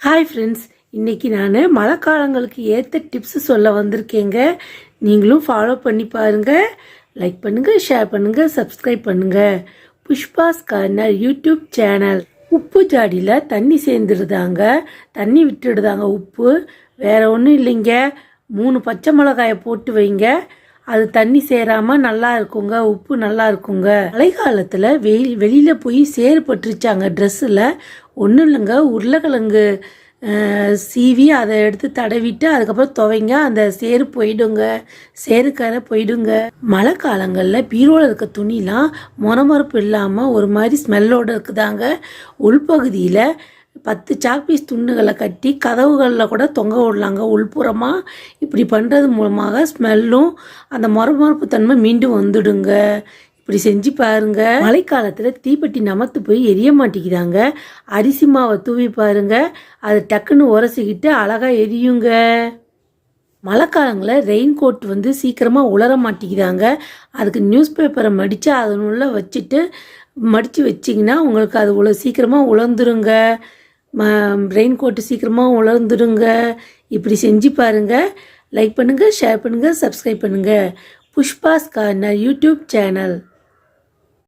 Hi friends இன்றைக்கி நான் மழை காலங்களுக்கு ஏற்ற டிப்ஸ் சொல்ல வந்திருக்கேங்க. நீங்களும் ஃபாலோ பண்ணி பாருங்கள் லைக் பண்ணுங்கள் ஷேர் பண்ணுங்கள் சப்ஸ்கிரைப் பண்ணுங்கள் புஷ்பாஸ் கார்னர் யூடியூப் சேனல். உப்பு ஜாடியில் தண்ணி சேர்ந்துருதாங்க தண்ணி விட்டுடுதாங்க உப்பு. வேறு ஒன்றும் இல்லைங்க. மூணு பச்சை மிளகாயை போட்டு வைங்க. அது தண்ணி சேராமல் நல்லா இருக்குங்க உப்பு நல்லா இருக்குங்க. மழை காலத்தில் வெயில் வெளியில் போய் சேறு பட்டுருச்சாங்க ட்ரெஸ்ஸில் ஒன்றும் இல்லைங்க உருளைக்கிழங்கு சீவி அதை எடுத்து தடவிட்டு அதுக்கப்புறம் துவைங்க அந்த சேரு போயிடுங்க சேருக்கரை போயிடுங்க. மழை காலங்களில் பீரோவில் இருக்க துணிலாம் மொரமொரப்பு இல்லாமல் ஒரு மாதிரி ஸ்மெல்லோடு இருக்குதாங்க. உள்பகுதியில் பத்து சாக்பீஸ் துண்டுகளை கட்டி கதவுகளில் கூட தொங்க விடலாங்க. உள்புறமாக இப்படி பண்ணுறது மூலமாக ஸ்மெல்லும் அந்த மொரமொரப்பு தன்மை மீண்டும் வந்துடுங்க. இப்படி செஞ்சு பாருங்க. மழைக்காலத்தில் தீப்பெட்டி நமத்து போய் எரிய மாட்டேங்கிறாங்க அரிசி மாவை தூவி பாருங்க. அது டக்குன்னு உரசிக்கிட்டு அழகாக எரியுங்க. மழைக்காலங்களில் ரெயின் கோட் வந்து சீக்கிரமாக உலர மாட்டேங்குதாங்க. அதுக்கு நியூஸ் பேப்பரை மடித்து அதனுள்ள வச்சுட்டு மடித்து வச்சிங்கன்னா உங்களுக்கு அது உல சீக்கிரமாக உலர்ந்துருங்க. ம ரெயின் கோட்டு சீக்கிரமாக உலர்ந்துடுங்க. இப்படி செஞ்சு பாருங்கள் லைக் பண்ணுங்கள் ஷேர் பண்ணுங்கள் சப்ஸ்கிரைப் பண்ணுங்கள் புஷ்பாஸ் கார்னர் யூடியூப் சேனல்.